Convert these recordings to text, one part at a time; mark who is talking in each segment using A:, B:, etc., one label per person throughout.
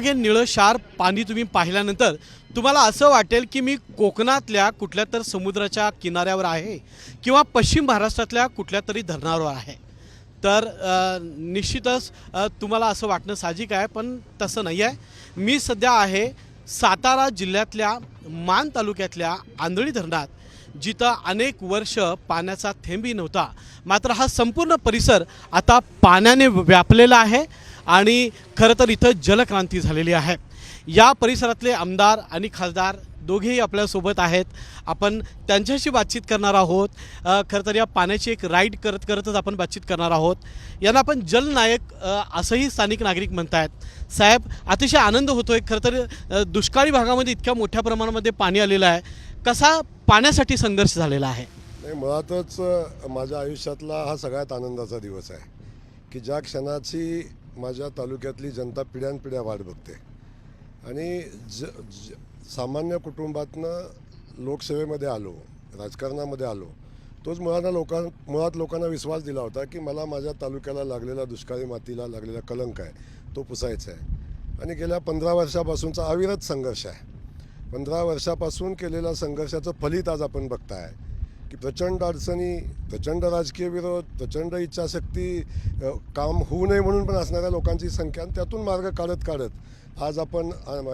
A: पाठीमागे निळंशार पाणी तुम्ही पाहिल्यानंतर तुम्हाला असं वाटेल की मी कोकणातल्या कुठल्या तर समुद्राच्या किनाऱ्यावर आहे किंवा पश्चिम महाराष्ट्रातल्या कुठल्या तरी धरणावर आहे. तर निश्चितच तुम्हाला असं वाटणं साहजिक आहे पण तसं नाही आहे. मी सध्या आहे सातारा जिल्ह्यातल्या मान तालुक्यातल्या आंधळी धरणात जिथं अनेक वर्ष पाण्याचा थेंबही नव्हता. मात्र हा संपूर्ण परिसर आता पाण्याने व्यापलेला आहे. आणि खरं तर इथं जलक्रांती झालेली आहे. या परिसरातले आमदार आणि खासदार दोघेही आपल्यासोबत आहेत. आपण त्यांच्याशी बातचीत करणार आहोत. खरं तर या पाण्याची एक राईड करत करतच आपण बातचीत करणार आहोत. यांना आपण जलनायक असंही स्थानिक नागरिक म्हणतायत. साहेब अतिशय आनंद होतो आहे खरं तर दुष्काळी भागामध्ये इतक्या मोठ्या प्रमाणामध्ये पाणी आलेलं आहे. कसा पाण्यासाठी संघर्ष झालेला आहे?
B: नाही मुळातच माझ्या आयुष्यातला हा सगळ्यात आनंदाचा दिवस आहे. की ज्या क्षणाची माझ्या तालुक्यातली जनता पिढ्यानपिढ्या वाट बघते. आणि ज ज सामान्य कुटुंबातनं लोकसेवेमध्ये आलो राजकारणामध्ये आलो तोच मुळांना लोकां मुळात लोकांना विश्वास दिला होता की मला माझ्या तालुक्याला लागलेला दुष्काळी मातीला लागलेला कलंक आहे तो पुसायचा आहे. आणि गेल्या पंधरा वर्षापासूनचा अविरत संघर्ष आहे. पंधरा वर्षापासून केलेल्या संघर्षाचं फलित आज आपण बघताय. की प्रचंड अडचणी प्रचंड राजकीय विरोध प्रचंड इच्छाशक्ती काम होऊ नये म्हणून पण असणाऱ्या लोकांची संख्या आणि त्यातून मार्ग काढत काढत आज आपण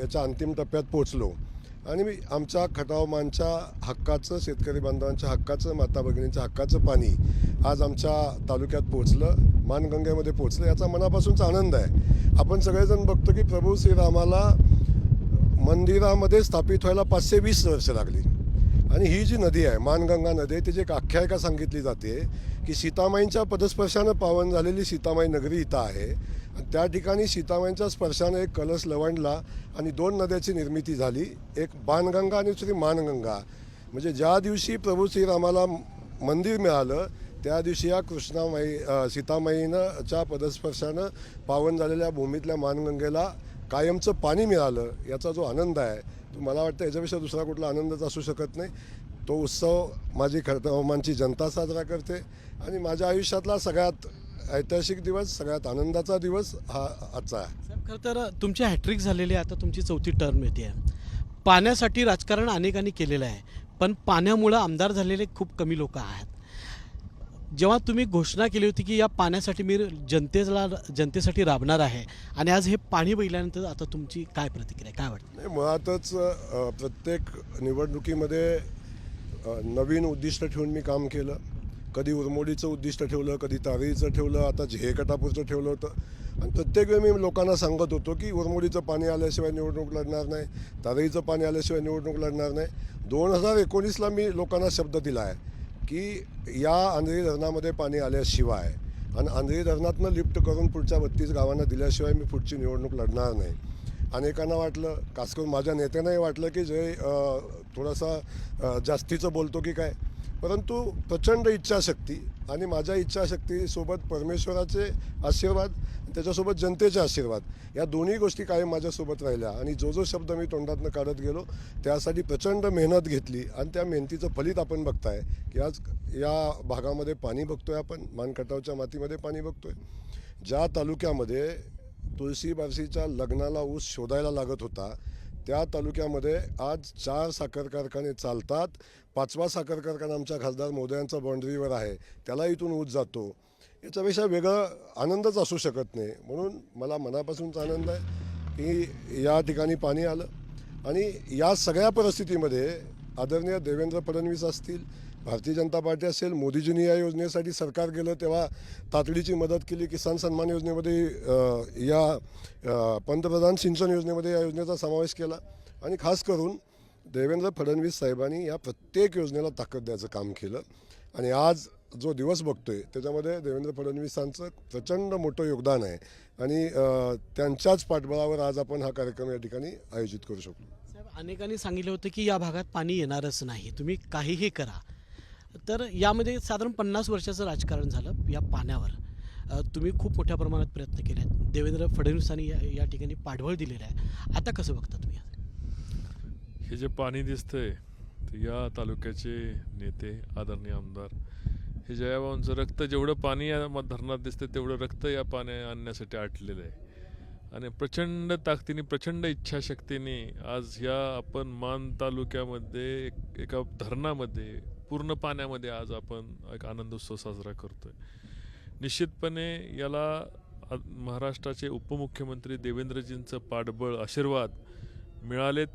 B: याच्या अंतिम टप्प्यात पोचलो आणि मी आमच्या खटावमानच्या हक्काचं शेतकरी बांधवांच्या हक्काचं माता भगिनींच्या हक्काचं पाणी आज आमच्या तालुक्यात पोचलं मानगंगेमध्ये पोचलं याचा मनापासूनचा आनंद आहे. आपण सगळेजण बघतो की प्रभू श्रीरामाला मंदिरामध्ये स्थापित व्हायला पाचशे वीस वर्ष लागली. आणि ही जी नदी आहे मानगंगा नदी आहे त्याची एक आख्यायिका सांगितली जाते की सीतामाईंच्या पदस्पर्शानं पावन झालेली सीतामाई नगरी इथं आहे. आणि त्या ठिकाणी सीतामाईंच्या स्पर्शानं एक कलश लवंडला आणि दोन नद्याची निर्मिती झाली. एक बाणगंगा आणि दुसरी मानगंगा. म्हणजे ज्या दिवशी प्रभू श्रीरामाला मंदिर मिळालं त्या दिवशी या कृष्णामाई सीतामाईनंच्या सीतामाईनं च्या पदस्पर्शानं पावन झालेल्या भूमीतल्या मानगंगेला कायमचं पाणी मिळालं. याचा जो आनंद आहे मला वाटतं याच्यापेक्षा दुसरा कुठला आनंदच असू शकत नाही. तो उत्सव माझी खरमानची जनता साजरा करते आणि माझ्या आयुष्यातला सगळ्यात ऐतिहासिक दिवस सगळ्यात आनंदाचा दिवस हा आजचा आहे.
A: खरं तर तुमची हॅट्रिक झालेली आहे आता तुमची चौथी टर्म येते. आहे पाण्यासाठी राजकारण अनेकांनी केलेलं आहे पण पाण्यामुळं आमदार झालेले खूप कमी लोक आहेत. जेव्हा तुम्ही घोषणा केली होती की या पाण्यासाठी मी जनतेला जनतेसाठी राबणार आहे आणि आज हे पाणी बघितल्यानंतर आता तुमची काय प्रतिक्रिया काय वाटत?
B: नाही मुळातच अ, प्रत्येक निवडणुकीमध्ये अ, नवीन उद्दिष्ट ठेवून मी काम केलं. कधी उरमोडीचं उद्दिष्ट ठेवलं कधी तारीचं ठेवलं आता झेकटापूरचं ठेवलं होतं. आणि प्रत्येक वेळी मी लोकांना सांगत होतो की उरमोडीचं पाणी आल्याशिवाय निवडणूक लढणार नाही तारईचं पाणी आल्याशिवाय निवडणूक लढणार नाही. दोन हजार एकोणीसला मी लोकांना शब्द दिला आहे. की या आंध्री धरणामध्ये पाणी आल्याशिवाय आणि आंध्री धरणातनं लिफ्ट करून पुढच्या बत्तीस गावांना दिल्याशिवाय मी पुढची निवडणूक लढणार नाही. अनेकांना वाटलं खास करून माझ्या नेत्यांनाही वाटलं की जे थोडासा जास्तीचं बोलतो की काय परंतु प्रचंड इच्छाशक्ती आणि माझ्या इच्छाशक्तीसोबत परमेश्वराचे आशीर्वाद त्याच्यासोबत जनतेचे आशीर्वाद या दोन्ही गोष्टी कायम माझ्यासोबत राहिल्या आणि जो जो शब्द मी तोंडातनं काढत गेलो त्यासाठी प्रचंड मेहनत घेतली आणि त्या मेहनतीचं फलित आपण बघताय की आज या भागामध्ये पाणी बघतोय आपण मानकटावच्या मातीमध्ये पाणी बघतोय. ज्या तालुक्यामध्ये तुळशी बारशीच्या लग्नाला ऊस शोधायला लागत होता त्या तालुक्यामध्ये आज चार साखर कारखाने चालतात. पाचवा साखर कारखाना आमच्या खासदार मोदयांचा बाउंड्रीवर आहे. त्याला इथून ऊस जातो. याच्यापेक्षा वेगळं आनंदच असू शकत नाही. म्हणून मला मनापासूनचा आनंद आहे की या ठिकाणी पाणी आलं. आणि या सगळ्या परिस्थितीमध्ये आदरणीय देवेंद्र फडणवीस असतील भारतीय जनता पार्टी असेल मोदीजींनी या योजनेसाठी सरकार गेलं तेव्हा तातडीची मदत केली. किसान सन्मान योजनेमध्ये या पंतप्रधान सिंचन योजनेमध्ये या योजनेचा समावेश केला. आणि खास करून देवेंद्र फडणवीस साहेबांनी या प्रत्येक योजनेला ताकद द्यायचं काम केलं. आणि आज जो दिवस बघतोय त्याच्यामध्ये देवेंद्र फडणवीसांचं प्रचंड मोठं योगदान आहे. आणि त्यांच्याच पाठबळावर आज आपण हा कार्यक्रम या ठिकाणी आयोजित करू शकलो.
A: अनेकांनी सांगितलं होतं की या भागात पाणी येणारच नाही तुम्ही काहीही करा. तर यामध्ये साधारण पन्नास वर्षाचं राजकारण झालं या पाण्यावर. तुम्ही खूप मोठ्या प्रमाणात प्रयत्न केले आहेत. देवेंद्र फडणवीसांनी या या ठिकाणी पाठबळ दिलेलं आहे. आता कसं बघता तुम्ही
C: हे जे पाणी दिसतंय या तालुक्याचे नेते आदरणीय आमदार हे जयाबाबांचं रक्त जेवढं पाणी या म- धरणात दिसतं तेवढं रक्त या पाण्या आणण्यासाठी आटलेलं आहे. आणि प्रचंड ताकदीने प्रचंड इच्छाशक्तीने आज ह्या आपण मान तालुक्यामध्ये एक- एका धरणामध्ये पूर्ण पाण्यामध्ये आज आपण एक आनंद उत्सव साजरा करतोय. निश्चितपणे याला महाराष्ट्राचे उपमुख्यमंत्री देवेंद्रजींचं पाठबळ आशीर्वाद मिळालेत.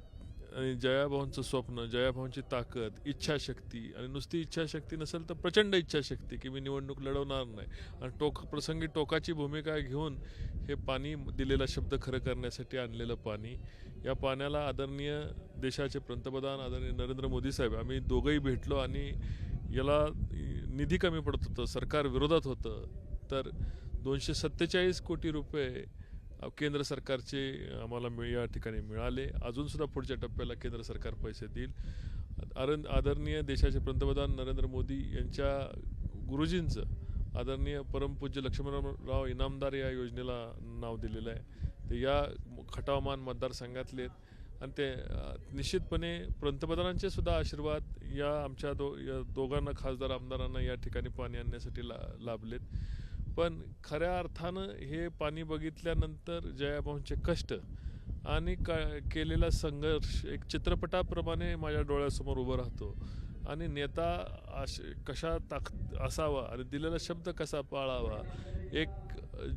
C: आणि जयाभाऊंचं स्वप्न जयाभाऊंची ताकद इच्छाशक्ती आणि नुसती इच्छाशक्ती नसेल तर प्रचंड इच्छाशक्ती की मी निवडणूक लढवणार नाही. आणि टोक प्रसंगी टोकाची भूमिका घेऊन हे पाणी दिलेला शब्द खरं करण्यासाठी आणलेलं पाणी या पाण्याला आदरणीय देशाचे पंतप्रधान आदरणीय नरेंद्र मोदी साहेब आम्ही दोघंही भेटलो आणि याला निधी कमी पडत होतं सरकार विरोधात होतं. तर दोनशे सत्तेचाळीस कोटी रुपये केंद्र सरकारचे आम्हाला मिळ या ठिकाणी मिळाले. अजूनसुद्धा पुढच्या टप्प्याला केंद्र सरकार पैसे देईल. आरण आदरणीय देशाचे पंतप्रधान नरेंद्र मोदी यांच्या गुरुजींचं आदरणीय परमपूज्य लक्ष्मणराव इनामदार या योजनेला नाव दिलेलं आहे. ते या खटावमान मतदारसंघातले आहेत. आणि ते निश्चितपणे पंतप्रधानांचे सुद्धा आशीर्वाद या आमच्या दो या दोघांना खासदार आमदारांना या ठिकाणी पाणी आणण्यासाठी ला लाभलेत. पण खऱ्या अर्थानं हे पाणी बघितल्यानंतर जयाभाऊंचे कष्ट आणि का केलेला संघर्ष एक चित्रपटाप्रमाणे माझ्या डोळ्यासमोर उभं राहतो. आणि नेता अश- कशा ताक असावा आणि दिलेला शब्द कसा पाळावा एक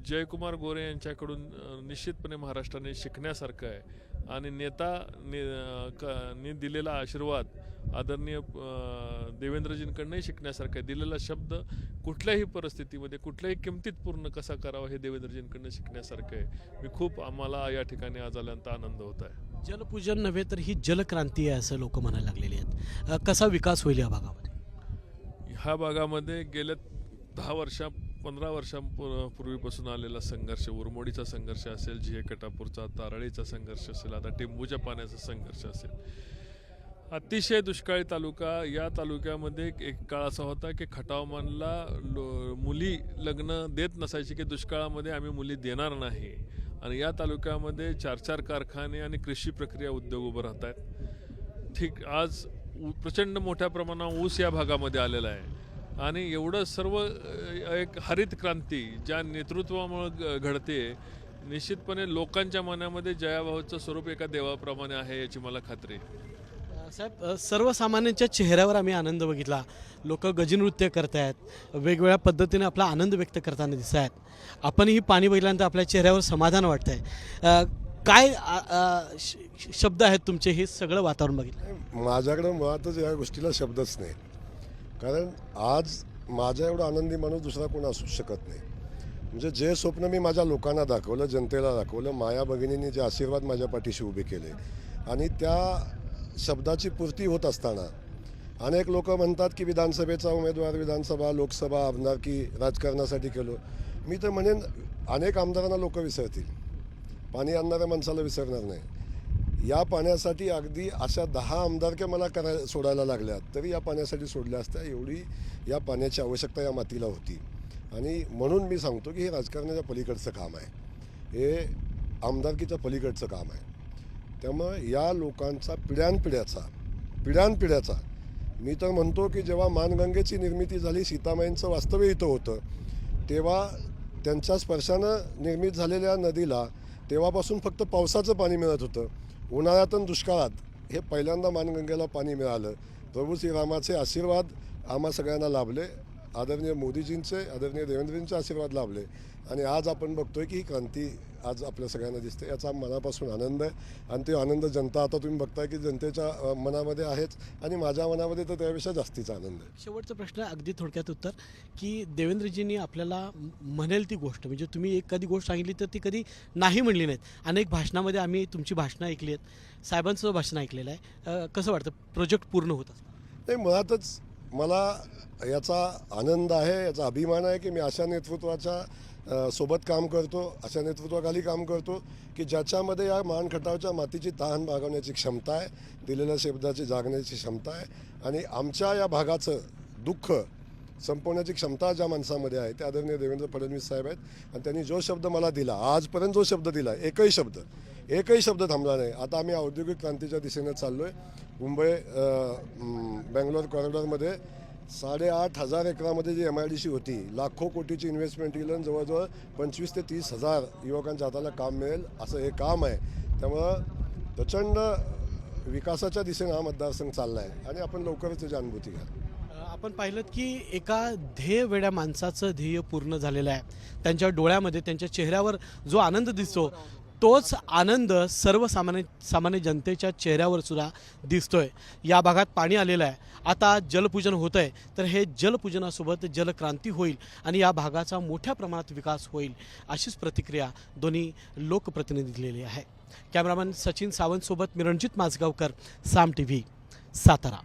C: जयकुमार गोरे यांच्याकडून निश्चितपणे महाराष्ट्राने शिकण्यासारखं आहे. आणि नेता ने ने दिलेला आशीर्वाद आदरणीय देवेंद्रजींकडनंही शिकण्यासारखं आहे. दिलेला शब्द कुठल्याही परिस्थितीमध्ये कुठल्याही किमतीत पूर्ण कसा करावा हे देवेंद्रजींकडनं शिकण्यासारखं आहे. मी खूप आम्हाला या ठिकाणी आज आल्यानंतर आनंद होत आहे.
A: जलपूजन नव्हे तर ही जलक्रांती आहे असं लोक म्हणायला लागलेली आहेत. कसा विकास होईल या भागामध्ये?
C: ह्या भागामध्ये गेल्या दहा वर्षा पंधरा वर्षांपूर्वीपासून आलेला संघर्ष उरमोडीचा संघर्ष असेल झिये कटापूरचा तारळीचा संघर्ष असेल आता टेंबूच्या पाण्याचा संघर्ष असेल. अतिशय दुष्काळी तालुका या तालुक्यामध्ये एक- एक काळ असा होता की खटावमानला लो मुली लग्न देत नसायची की दुष्काळामध्ये आम्ही मुली देणार नाही. आणि या तालुक्यामध्ये चार चार कारखाने आणि कृषी प्रक्रिया उद्योग उभं राहत आहेत ठीक आज प्रचंड मोठ्या प्रमाणावर ऊस या भागामध्ये आलेला आहे. आणि एवढं सर्व एक हरित क्रांती ज्या नेतृत्वामुळे घडते निश्चितपणे लोकांच्या मनामध्ये जयाभाऊचं स्वरूप एका देवाप्रमाणे आहे याची मला खात्री. आहे
A: साहेब सर्वसामान्यांच्या चेहऱ्यावर आम्ही आनंद बघितला. लोक गजनृत्य करतायत वेगवेगळ्या पद्धतीने आपला आनंद व्यक्त करताना दिसत आहेत आपण ही पाणी बघितल्यानंतर आपल्या चेहऱ्यावर समाधान वाटतंय. अ, काय शब्द आहेत तुमचे हे सगळं वातावरण बघितलं.
B: माझ्याकडं मुळातच या गोष्टीला शब्दच नाही. कारण आज माझ्या एवढा आनंदी माणूस दुसरा कोण असूच शकत नाही. म्हणजे जे स्वप्न मी माझ्या लोकांना दाखवलं जनतेला दाखवलं माया भगिनींनी जे आशीर्वाद माझ्या पाठीशी उभे केले आणि त्या शब्दाची पूर्ती होत असताना अनेक लोक म्हणतात की विधानसभेचा उमेदवार विधानसभा लोकसभा आमदारकी राजकारणासाठी केलो. मी तर म्हणेन अनेक आमदारांना लोक विसरतील. पाणी आणणाऱ्या माणसाला विसरणार नाही. या पाण्यासाठी अगदी अशा दहा आमदारक्या मला करा सोडायला लागल्या तरी या पाण्यासाठी सोडल्या असत्या एवढी या पाण्याची आवश्यकता या मातीला होती. आणि म्हणून मी सांगतो की हे राजकारणाच्या पलीकडचं काम आहे. हे आमदारकीच्या पलीकडचं काम आहे. त्यामुळं या लोकांचा पिढ्यानपिढ्याचा पिढ्यानपिढ्याचा मी तर म्हणतो की जेव्हा मानगंगेची निर्मिती झाली सीतामाईंचं वास्तव्य इथं होतं तेव्हा त्यांच्या स्पर्शानं निर्मित झालेल्या नदीला तेव्हापासून फक्त पावसाचं पाणी मिळत होतं. उन्हाळ्यातून दुष्काळात हे पहिल्यांदा मानगंगेला पाणी मिळालं. प्रभू श्रीरामाचे आशीर्वाद आम्हा सगळ्यांना लाभले. आदरणीय मोदीजींचे आदरणीय देवेंद्रजींचे आशीर्वाद लाभले. आणि आज आपण बघतोय की ही क्रांती आज आपल्या सगळ्यांना दिसते. याचा मनापासून आनंद आहे. आणि तो आनंद जनता आता तुम्ही बघताय की जनतेच्या मनामध्ये आहेच. आणि माझ्या मनामध्ये तर त्यापेक्षा जास्तीचा आनंद आहे.
A: शेवटचा प्रश्न अगदी थोडक्यात उत्तर की देवेंद्रजींनी आपल्याला म्हणेल ती गोष्ट म्हणजे तुम्ही एखादी गोष्ट सांगितली तर ती कधी नाही म्हणली नाहीत. अनेक भाषणामध्ये आम्ही तुमची भाषणं ऐकली आहेत. साहेबांचं भाषण ऐकलेलं आहे. कसं वाटतं? प्रोजेक्ट पूर्ण होत असतं
B: नाही मुळातच मला याचा आनंद आहे याचा अभिमान आहे की मी अशा नेतृत्वाच्या सोबत काम करतो अशा नेतृत्वाखाली काम करतो की ज्याच्यामध्ये या मानखटावच्या मातीची तहान भागवण्याची क्षमता आहे दिलेल्या शब्दाची जागण्याची क्षमता आहे आणि आमच्या या भागाचं दुःख संपवण्याची क्षमता ज्या माणसामध्ये आहे ते आदरणीय देवेंद्र फडणवीस साहेब आहेत. आणि त्यांनी जो शब्द मला दिला आजपर्यंत जो शब्द दिला एकही शब्द एकही शब्द थांबला नाही. आता आम्ही औद्योगिक क्रांतीच्या दिशेने चाललो आहे मुंबई अ, बँगलोर कॉरिडॉरमध्ये साडेआठ हजार एकरामध्ये G M I D C होती लाखो कोटीची इन्व्हेस्टमेंट येईल आणि जवळजवळ पंचवीस ते तीस हजार युवकांच्या हाताला काम मिळेल असं हे काम आहे. त्यामुळं प्रचंड विकासाच्या दिशेने हा मतदारसंघ चालला आहे आणि आपण लवकरच त्याची अनुभूती घ्या
A: आपण पाहिलं की एका ध्येय वेड्या माणसाचं ध्येय पूर्ण झालेलं आहे. त्यांच्या डोळ्यामध्ये त्यांच्या चेहऱ्यावर जो आनंद दिसतो तोच आनंद सर्वसामान्य सामान्य जनतेच्या चेहऱ्यावर सुद्धा दिसतोय. या भागात पाणी आलेलं आहे. आता जलपूजन होतं आहे तर हे जलपूजनासोबत जलक्रांती होईल आणि या भागाचा मोठ्या प्रमाणात विकास होईल अशीच प्रतिक्रिया दोन्ही लोकप्रतिनिधी दिलेली आहे. कॅमेरामॅन सचिन सावंतसोबत मी रणजित माझगावकर साम टी व्ही सातारा.